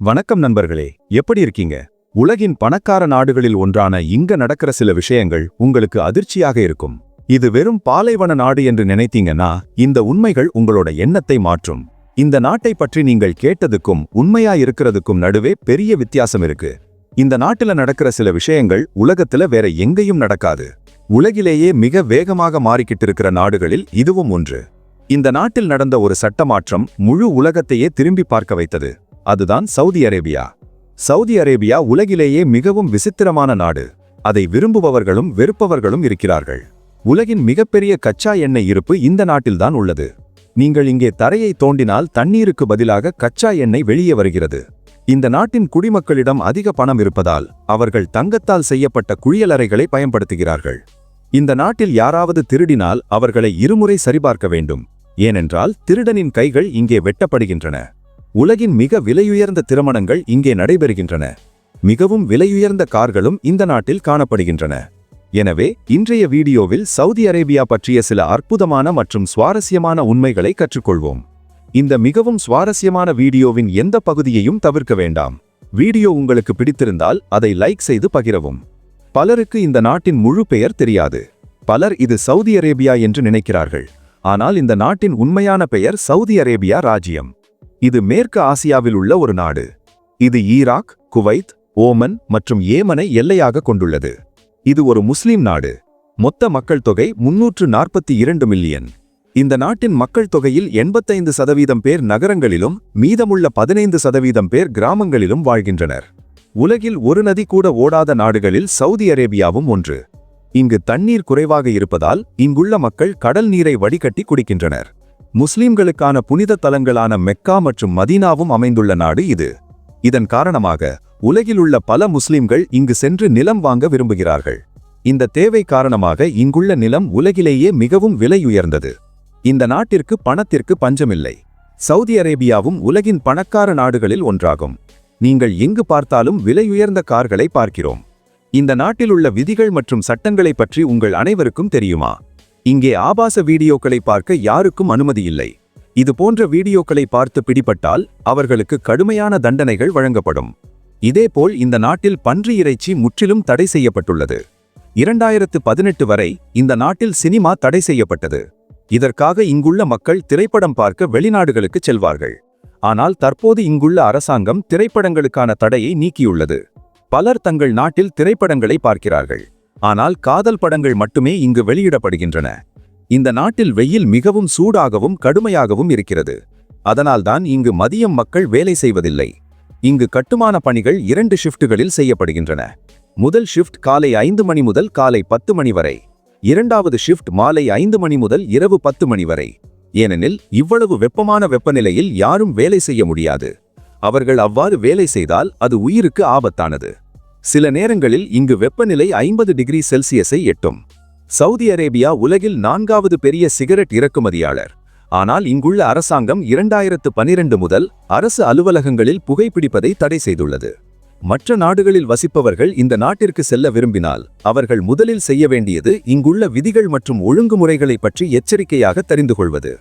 வணக்கம் நண்பர்களே எப்படி இருக்கீங்க? உலகின் பணக்கார நாடுகளில் ஒன்றான இங்க நடக்கிற சில விஷயங்கள் உங்களுக்கு அதிர்ச்சியாக இருக்கும். இது வெறும் பாலைவன நாடு என்று நினைத்தீங்கன்னா இந்த உண்மைகள் உங்களோட எண்ணத்தை மாற்றும். இந்த நாட்டை பற்றி நீங்கள் கேட்டதுக்கும் உண்மையா இருக்கிறதுக்கும் நடுவே பெரிய வித்தியாசம் இருக்கு. இந்த நாட்டுல நடக்கிற சில விஷயங்கள் உலகத்துல வேற எங்கேயும் நடக்காது. உலகிலேயே மிக வேகமாக மாறிக்கிட்டு இருக்கிற நாடுகளில் இதுவும் ஒன்று. இந்த நாட்டில் நடந்த ஒரு சட்ட மாற்றம் முழு உலகத்தையே திரும்பி பார்க்க வைத்தது. அதுதான் சவுதி அரேபியா. சவுதி அரேபியா உலகிலேயே மிகவும் விசித்திரமான நாடு. அதை விரும்புபவர்களும் வெறுப்பவர்களும் இருக்கிறார்கள். உலகின் மிகப்பெரிய கச்சா எண்ணெய் இருப்பு இந்த நாட்டில்தான் உள்ளது. நீங்கள் இங்கே தரையை தோண்டினால் தண்ணீருக்கு பதிலாக கச்சா எண்ணெய் வெளியே வருகிறது. இந்த நாட்டின் குடிமக்களிடம் அதிக பணம் இருப்பதால் அவர்கள் தங்கத்தால் செய்யப்பட்ட குழியலறைகளை பயன்படுத்துகிறார்கள். இந்த நாட்டில் யாராவது திருடினால் அவர்களை இருமுறை சரிபார்க்க வேண்டும். ஏனென்றால் திருடனின் கைகள் இங்கே வெட்டப்படுகின்றன. உலகின் மிக விலையுயர்ந்த திருமணங்கள் இங்கே நடைபெறுகின்றன. மிகவும் விலையுயர்ந்த கார்களும் இந்த நாட்டில் காணப்படுகின்றன. எனவே இன்றைய வீடியோவில் சவுதி அரேபியா பற்றிய சில அற்புதமான மற்றும் சுவாரஸ்யமான உண்மைகளை கற்றுக்கொள்வோம். இந்த மிகவும் சுவாரஸ்யமான வீடியோவின் எந்த பகுதியையும் தவிர்க்க வேண்டாம். வீடியோ உங்களுக்கு பிடித்திருந்தால் அதை லைக் செய்து பகிரவும். பலருக்கு இந்த நாட்டின் முழு பெயர் தெரியாது. பலர் இது சவுதி அரேபியா என்று நினைக்கிறார்கள். ஆனால் இந்த நாட்டின் உண்மையான பெயர் சவுதி அரேபியா ராஜ்யம். இது மேற்கு ஆசியாவில் உள்ள ஒரு நாடு. இது ஈராக் குவைத் ஓமன் மற்றும் ஏமனை எல்லையாக கொண்டுள்ளது. இது ஒரு முஸ்லிம் நாடு. மொத்த மக்கள் தொகை முன்னூற்று நாற்பத்தி இரண்டு மில்லியன். இந்த நாட்டின் மக்கள் தொகையில் எண்பத்தைந்து சதவீதம் பேர் நகரங்களிலும் மீதமுள்ள பதினைந்து சதவீதம் பேர் கிராமங்களிலும் வாழ்கின்றனர். உலகில் ஒரு நதி கூட ஓடாத நாடுகளில் சவுதி அரேபியாவும் ஒன்று. இங்கு தண்ணீர் குறைவாக இருப்பதால் இங்குள்ள மக்கள் கடல் நீரை வடிகட்டி குடிக்கின்றனர். முஸ்லிம்களுக்கான புனித தலங்களான மெக்கா மற்றும் மதீனாவும் அமைந்துள்ள நாடு இது. இதன் காரணமாக உலகிலுள்ள பல முஸ்லிம்கள் இங்கு சென்று நிலம் வாங்க விரும்புகிறார்கள். இந்த தேவை காரணமாக இங்குள்ள நிலம் உலகிலேயே மிகவும் விலையுயர்ந்தது இந்த நாட்டிற்கு பணத்திற்கு பஞ்சமில்லை. சவுதி அரேபியாவும் உலகின் பணக்கார நாடுகளில் ஒன்றாகும். நீங்கள் எங்கு பார்த்தாலும் விலையுயர்ந்த கார்களை பார்க்கிறோம். இந்த நாட்டில் உள்ள விதிகள் மற்றும் சட்டங்களை பற்றி உங்கள் அனைவருக்கும் தெரியுமா? இங்கே ஆபாச வீடியோக்களை பார்க்க யாருக்கும் அனுமதி இல்லை. இது போன்ற வீடியோக்களை பார்த்து பிடிபட்டால் அவர்களுக்கு கடுமையான தண்டனைகள் வழங்கப்படும். இதேபோல் இந்த நாட்டில் பன்றி இறைச்சி முற்றிலும் தடை செய்யப்பட்டுள்ளது. இரண்டாயிரத்து பதினெட்டு வரை இந்த நாட்டில் சினிமா தடை செய்யப்பட்டது. இதற்காக இங்குள்ள மக்கள் திரைப்படம் பார்க்க வெளிநாடுகளுக்கு செல்வார்கள். ஆனால் தற்போது இங்குள்ள அரசாங்கம் திரைப்படங்களுக்கான தடையை நீக்கியுள்ளது. பலர் தங்கள் நாட்டில் திரைப்படங்களை பார்க்கிறார்கள். ஆனால் காதல் படங்கள் மட்டுமே இங்கு வெளியிடப்படுகின்றன. இந்த நாட்டில் வெயில் மிகவும் சூடாகவும் கடுமையாகவும் இருக்கிறது. அதனால்தான் இங்கு மதியம் மக்கள் வேலை செய்வதில்லை. இங்கு கட்டுமான பணிகள் இரண்டு ஷிஃப்ட்டுகளில் செய்யப்படுகின்றன. முதல் ஷிஃப்ட் காலை ஐந்து மணி முதல் காலை பத்து மணி வரை. இரண்டாவது ஷிஃப்ட் மாலை ஐந்து மணி முதல் இரவு பத்து மணி வரை. ஏனெனில் இவ்வளவு வெப்பமான வெப்பநிலையில் யாரும் வேலை செய்ய முடியாது. அவர்கள் அவ்வாறு வேலை செய்தால் அது உயிருக்கு ஆபத்தானது. சில நேரங்களில் இங்கு வெப்பநிலை ஐம்பது டிகிரி செல்சியஸை எட்டும். சவுதி அரேபியா உலகில் நான்காவது பெரிய சிகரெட் இறக்குமதியாளர். ஆனால் இங்குள்ள அரசாங்கம் இரண்டாயிரத்து பனிரெண்டு முதல் அரசு அலுவலகங்களில் புகைப்பிடிப்பதை தடை செய்துள்ளது. மற்ற நாடுகளில் வசிப்பவர்கள் இந்த நாட்டிற்கு செல்ல விரும்பினால் அவர்கள் முதலில் செய்ய வேண்டியது இங்குள்ள விதிகள் மற்றும் ஒழுங்குமுறைகளை பற்றி எச்சரிக்கையாக தெரிந்து கொள்வது.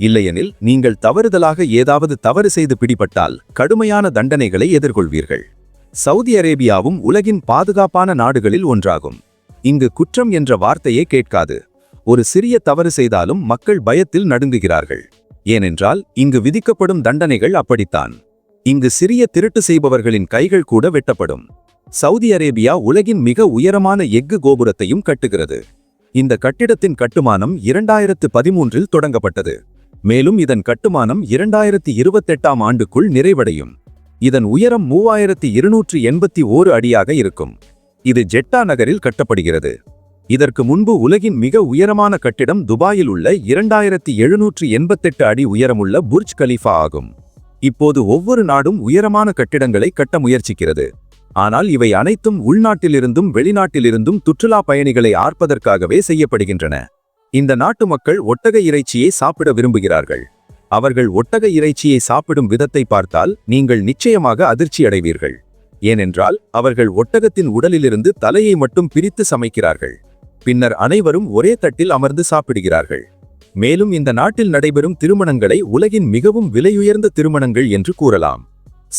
இல்லையெனில் நீங்கள் தவறுதலாக ஏதாவது தவறு செய்து பிடிபட்டால் கடுமையான தண்டனைகளை எதிர்கொள்வீர்கள். சவுதி அரேபியாவும் உலகின் பாதுகாப்பான நாடுகளில் ஒன்றாகும். இங்கு குற்றம் என்ற வார்த்தையே கேட்காது. ஒரு சிறிய தவறு செய்தாலும் மக்கள் பயத்தில் நடுங்குகிறார்கள். ஏனென்றால் இங்கு விதிக்கப்படும் தண்டனைகள் அப்படித்தான். இங்கு சிறிய திருட்டு செய்பவர்களின் கைகள் கூட வெட்டப்படும். சவுதி அரேபியா உலகின் மிக உயரமான எஃகு கோபுரத்தையும் கட்டுகிறது. இந்த கட்டிடத்தின் கட்டுமானம் இரண்டாயிரத்து பதிமூன்றில் தொடங்கப்பட்டது. மேலும் இதன் கட்டுமானம் இரண்டாயிரத்தி இருபத்தெட்டாம் ஆண்டுக்குள் நிறைவடையும். இதன் உயரம் மூவாயிரத்தி இருநூற்றி எண்பத்தி ஓரு அடியாக இருக்கும். இது ஜெட்டா நகரில் கட்டப்படுகிறது. இதற்கு முன்பு உலகின் மிக உயரமான கட்டிடம் துபாயில் உள்ள இரண்டாயிரத்தி எழுநூற்று எண்பத்தெட்டு அடி உயரமுள்ள புர்ஜ் கலீஃபா ஆகும். இப்போது ஒவ்வொரு நாடும் உயரமான கட்டிடங்களை கட்ட முயற்சிக்கிறது. ஆனால் இவை அனைத்தும் உள்நாட்டிலிருந்தும் வெளிநாட்டிலிருந்தும் சுற்றுலா பயணிகளை ஆர்ப்பதற்காகவே செய்யப்படுகின்றன. இந்த நாட்டு மக்கள் ஒட்டக இறைச்சியை சாப்பிட விரும்புகிறார்கள். அவர்கள் ஒட்டக இறைச்சியை சாப்பிடும் விதத்தை பார்த்தால் நீங்கள் நிச்சயமாக அதிர்ச்சியடைவீர்கள். ஏனென்றால் அவர்கள் ஒட்டகத்தின் உடலிலிருந்து தலையை மட்டும் பிரித்து சமைக்கிறார்கள். பின்னர் அனைவரும் ஒரே தட்டில் அமர்ந்து சாப்பிடுகிறார்கள். மேலும் இந்த நாட்டில் நடைபெறும் திருமணங்களை உலகின் மிகவும் விலையுயர்ந்த திருமணங்கள் என்று கூறலாம்.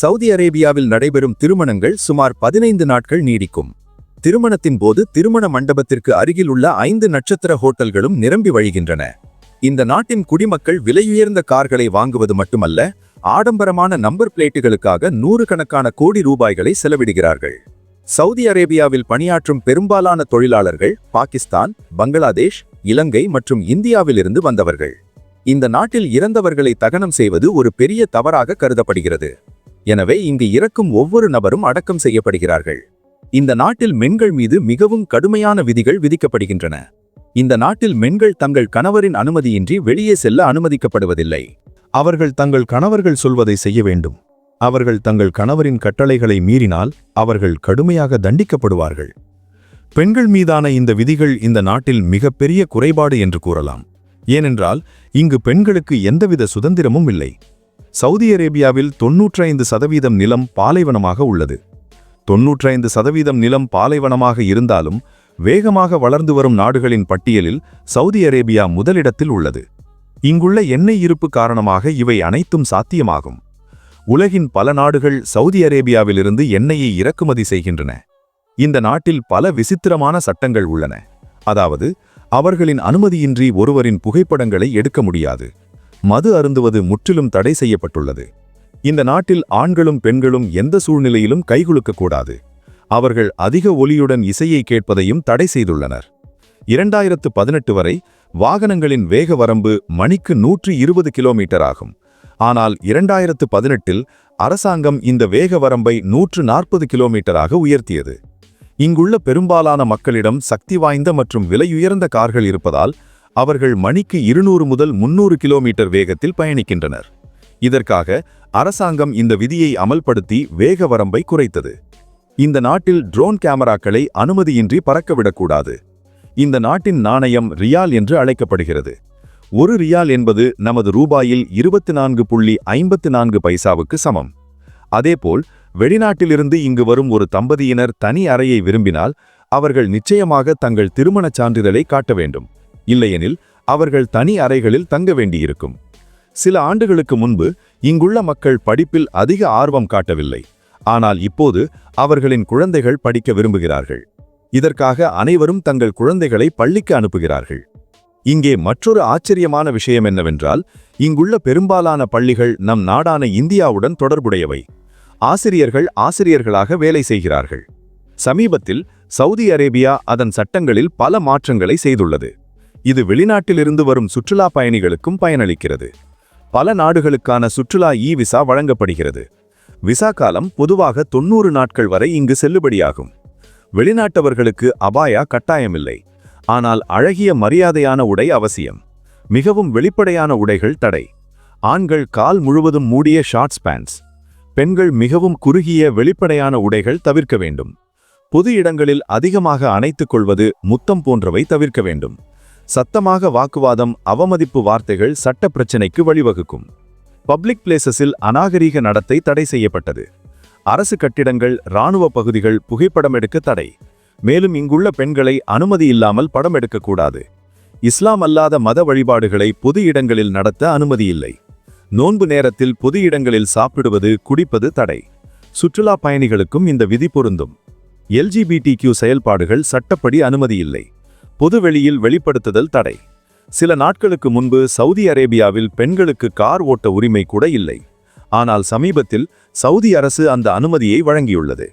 சவுதி அரேபியாவில் நடைபெறும் திருமணங்கள் சுமார் பதினைந்து நாட்கள் நீடிக்கும். திருமணத்தின் போது திருமண மண்டபத்திற்கு அருகில் உள்ள ஐந்து நட்சத்திர ஹோட்டல்களும் நிரம்பி வழிகின்றன. இந்த நாட்டின் குடிமக்கள் விலையுயர்ந்த கார்களை வாங்குவது மட்டுமல்ல ஆடம்பரமான நம்பர் பிளேட்டுகளுக்காக நூறுக்கணக்கான கோடி ரூபாய்களை செலவிடுகிறார்கள். சவுதி அரேபியாவில் பணியாற்றும் பெரும்பாலான தொழிலாளர்கள் பாகிஸ்தான் பங்களாதேஷ் இலங்கை மற்றும் இந்தியாவிலிருந்து வந்தவர்கள். இந்த நாட்டில் இறந்தவர்களை தகனம் செய்வது ஒரு பெரிய தவறாக கருதப்படுகிறது. எனவே இங்கு இறக்கும் ஒவ்வொரு நபரும் அடக்கம் செய்யப்படுகிறார்கள். இந்த நாட்டில் மென்கள் மீது மிகவும் கடுமையான விதிகள் விதிக்கப்படுகின்றன. இந்த நாட்டில் மென்கள் தங்கள் கணவரின் அனுமதியின்றி வெளியே செல்ல அனுமதிக்கப்படுவதில்லை. அவர்கள் தங்கள் கணவர்கள் சொல்வதை செய்ய வேண்டும். அவர்கள் தங்கள் கணவரின் கட்டளைகளை மீறினால் அவர்கள் கடுமையாக தண்டிக்கப்படுவார்கள். பெண்கள் மீதான இந்த விதிகள் இந்த நாட்டில் மிகப்பெரிய குறைபாடு என்று கூறலாம். ஏனென்றால் இங்கு பெண்களுக்கு எந்தவித சுதந்திரமும் இல்லை. சவுதி அரேபியாவில் தொன்னூற்றைந்து சதவீதம் நிலம் பாலைவனமாக உள்ளது. தொன்னூற்றைந்து சதவீதம் நிலம் பாலைவனமாக இருந்தாலும் வேகமாக வளர்ந்து வரும் நாடுகளின் பட்டியலில் சவுதி அரேபியா முதலிடத்தில் உள்ளது. இங்குள்ள எண்ணெய் இருப்பு காரணமாக இவை அனைத்தும் சாத்தியமாகும். உலகின் பல நாடுகள் சவுதி அரேபியாவிலிருந்து எண்ணெயை இறக்குமதி செய்கின்றன. இந்த நாட்டில் பல விசித்திரமான சட்டங்கள் உள்ளன. அதாவது அவர்களின் அனுமதியின்றி ஒருவரின் புகைப்படங்களை எடுக்க முடியாது. மது அருந்துவது முற்றிலும் தடை செய்யப்பட்டுள்ளது. இந்த நாட்டில் ஆண்களும் பெண்களும் எந்த சூழ்நிலையிலும் கைகுலுக்கக்கூடாது. அவர்கள் அதிக ஒலியுடன் இசையை கேட்பதையும் தடை செய்துள்ளனர். இரண்டாயிரத்து பதினெட்டு வரை வாகனங்களின் வேக வரம்பு மணிக்கு நூற்றி இருபது கிலோமீட்டர் ஆகும் ஆனால் இரண்டாயிரத்து பதினெட்டில் அரசாங்கம் இந்த வேக வரம்பை நூற்று நாற்பது கிலோமீட்டராக உயர்த்தியது. இங்குள்ள பெரும்பாலான மக்களிடம் சக்தி வாய்ந்த மற்றும் விலையுயர்ந்த கார்கள் இருப்பதால் அவர்கள் மணிக்கு இருநூறு முதல் முன்னூறு கிலோமீட்டர் வேகத்தில் பயணிக்கின்றனர். இதற்காக அரசாங்கம் இந்த விதியை அமல்படுத்தி வேக வரம்பை குறைத்தது. இந்த நாட்டில் ட்ரோன் கேமராக்களை அனுமதியின்றி பறக்கவிடக்கூடாது. இந்த நாட்டின் நாணயம் ரியால் என்று அழைக்கப்படுகிறது. ஒரு ரியால் என்பது நமது ரூபாயில் இருபத்தி நான்கு புள்ளி ஐம்பத்து நான்கு பைசாவுக்கு சமம். அதேபோல் வெளிநாட்டிலிருந்து இங்கு வரும் ஒரு தம்பதியினர் தனி அறையை விரும்பினால் அவர்கள் நிச்சயமாக தங்கள் திருமணச் சான்றிதழை காட்ட வேண்டும். இல்லையெனில் அவர்கள் தனி அறைகளில் தங்க வேண்டியிருக்கும். சில ஆண்டுகளுக்கு முன்பு இங்குள்ள மக்கள் படிப்பில் அதிக ஆர்வம் காட்டவில்லை. ஆனால் இப்போது அவர்களின் குழந்தைகள் படிக்க விரும்புகிறார்கள். இதற்காக அனைவரும் தங்கள் குழந்தைகளை பள்ளிக்கு அனுப்புகிறார்கள். இங்கே மற்றொரு ஆச்சரியமான விஷயம் என்னவென்றால் இங்குள்ள பெரும்பாலான பள்ளிகள் நம் நாடான இந்தியாவுடன் தொடர்புடையவை. ஆசிரியர்கள் ஆசிரியர்களாக வேலை செய்கிறார்கள். சமீபத்தில் சவுதி அரேபியா அதன் சட்டங்களில் பல மாற்றங்களை செய்துள்ளது. இது வெளிநாட்டிலிருந்து வரும் சுற்றுலா பயணிகளுக்கும் பயனளிக்கிறது. பல நாடுகளுக்கான சுற்றுலா இ விசா வழங்கப்படுகிறது. விசா காலம் பொதுவாக தொன்னூறு நாட்கள் வரை இங்கு செல்லுபடியாகும். வெளிநாட்டவர்களுக்கு அபாயா கட்டாயமில்லை. ஆனால் அழகிய மரியாதையான உடை அவசியம். மிகவும் வெளிப்படையான உடைகள் தடை. ஆண்கள் கால் முழுவதும் மூடிய ஷார்ட்ஸ் பேண்ட்ஸ். பெண்கள் மிகவும் குறுகிய வெளிப்படையான உடைகள் தவிர்க்க வேண்டும். பொது இடங்களில் அதிகமாக அணைத்துக் கொள்வது முத்தம் போன்றவை தவிர்க்க வேண்டும். சத்தமாக வாக்குவாதம் அவமதிப்பு வார்த்தைகள் சட்ட பிரச்சினைக்கு வழிவகுக்கும். பப்ளிக் பிளேசஸில் அநாகரீக நடத்தை தடை செய்யப்பட்டது. அரசு கட்டிடங்கள் இராணுவ பகுதிகள் புகைப்படம் எடுக்க தடை. மேலும் இங்குள்ள பெண்களை அனுமதி இல்லாமல் படம் எடுக்கக்கூடாது இஸ்லாம் அல்லாத மத வழிபாடுகளை பொது இடங்களில் நடத்த அனுமதி இல்லை. நோன்பு நேரத்தில் பொது இடங்களில் சாப்பிடுவது குடிப்பது தடை. சுற்றுலா பயணிகளுக்கும் இந்த விதி பொருந்தும். எல்ஜிபிடி கியூ செயல்பாடுகள் சட்டப்படி அனுமதி இல்லை. பொதுவெளியில் வெளிப்படுத்துதல் தடை. சில நாட்களுக்கு முன்பு சவுதி அரேபியாவில் பெண்களுக்கு கார் ஓட்ட உரிமை கூட இல்லை. ஆனால் சமீபத்தில் சவுதி அரசு அந்த அனுமதியை வழங்கியுள்ளது.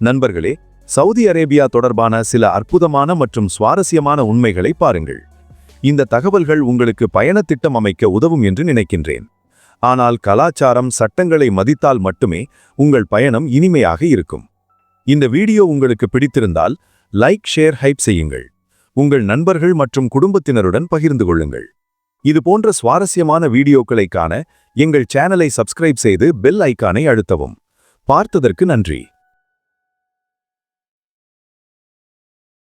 நண்பர்களே சவுதி அரேபியா தொடர்பான சில அற்புதமான மற்றும் சுவாரஸ்யமான உண்மைகளை பாருங்கள். இந்த தகவல்கள் உங்களுக்கு பயணத் திட்டம் அமைக்க உதவும் என்று நினைக்கின்றேன். ஆனால் கலாச்சாரம் சட்டங்களை மதித்தால் மட்டுமே உங்கள் பயணம் இனிமையாக இருக்கும். இந்த வீடியோ உங்களுக்கு பிடித்திருந்தால் லைக் ஷேர் ஹைப் செய்யுங்கள். உங்கள் நண்பர்கள் மற்றும் குடும்பத்தினருடன் பகிர்ந்து கொள்ளுங்கள். இது போன்ற சுவாரஸ்யமான வீடியோக்களை காண எங்கள் சேனலை சப்ஸ்கிரைப் செய்து பெல் ஐக்கானை அழுத்தவும். பார்த்ததற்கு நன்றி.